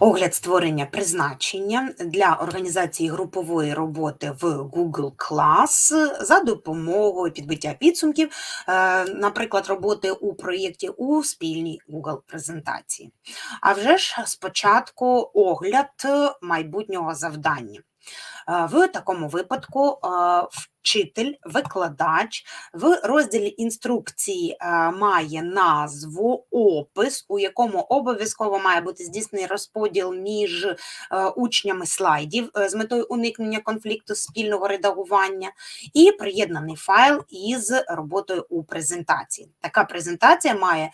Огляд створення призначення для організації групової роботи в Google Class за допомогою підбиття підсумків, е, наприклад, роботи у проєкті у спільній Google презентації. А вже ж спочатку огляд майбутнього завдання. Е, В такому випадку е, вчитель, викладач в розділі інструкції е, має назву, опис, у якому обов'язково має бути здійснений розподіл між е, учнями слайдів е, з метою уникнення конфлікту спільного редагування, і приєднаний файл із роботою у презентації. Така презентація має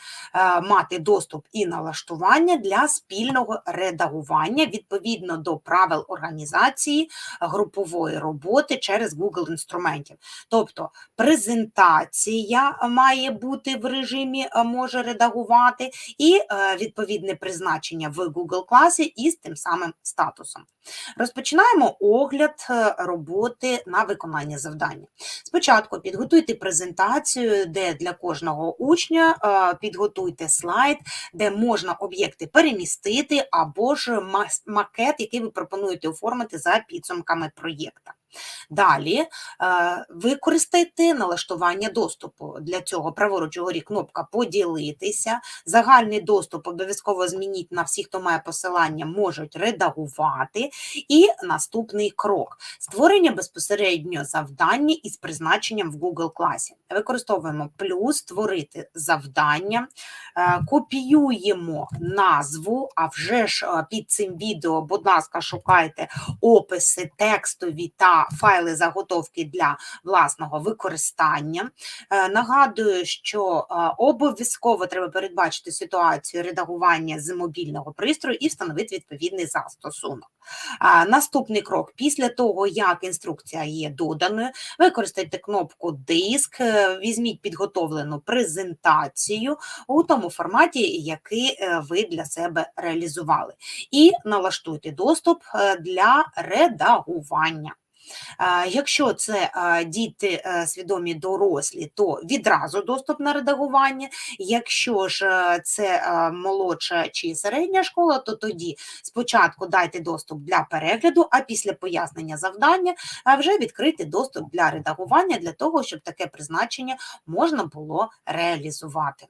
мати доступ і налаштування для спільного редагування відповідно до правил організації групової роботи через Google інструментів. Тобто презентація має бути в режимі е, може редагувати, і е, відповідне призначення в Google класі із тим самим статусом. Розпочинаємо огляд е, роботи на виконання завдання. Спочатку підготуйте презентацію, де для кожного учня підготуйте слайд, де можна об'єкти перемістити, або ж макет, який ви пропонуєте оформити за підсумками проєкта. Далі е, використайте налаштування доступу. Для цього праворуч угорі кнопка Поділитися. Загальний доступ обов'язково змініть на всіх, хто має посилання, можуть редагувати. І наступний крок створення безпосередньо завдання із призначенням в Google класі. Використовуємо плюс, створити завдання, е, копіюємо назву, а вже ж е, під цим відео, будь ласка, шукайте описи текстові та файли заготовки для власного використання. Е, Нагадую, що е, обов'язково треба передбачити ситуацію редагування з мобільного пристрою і встановити відповідний застосунок. Наступний крок: після того, як інструкція є доданою, використайте кнопку Диск, е, візьміть підготовлену презентацію у тому форматі, який е, ви для себе реалізували, і налаштуйте доступ е, для редагування. Якщо це діти е, свідомі дорослі, то відразу доступ на редагування. Якщо ж е, це е, молодша чи середня школа, то тоді спочатку дайте доступ для перегляду, а після пояснення завдання вже відкрити доступ для редагування для того, щоб таке призначення можна було реалізувати.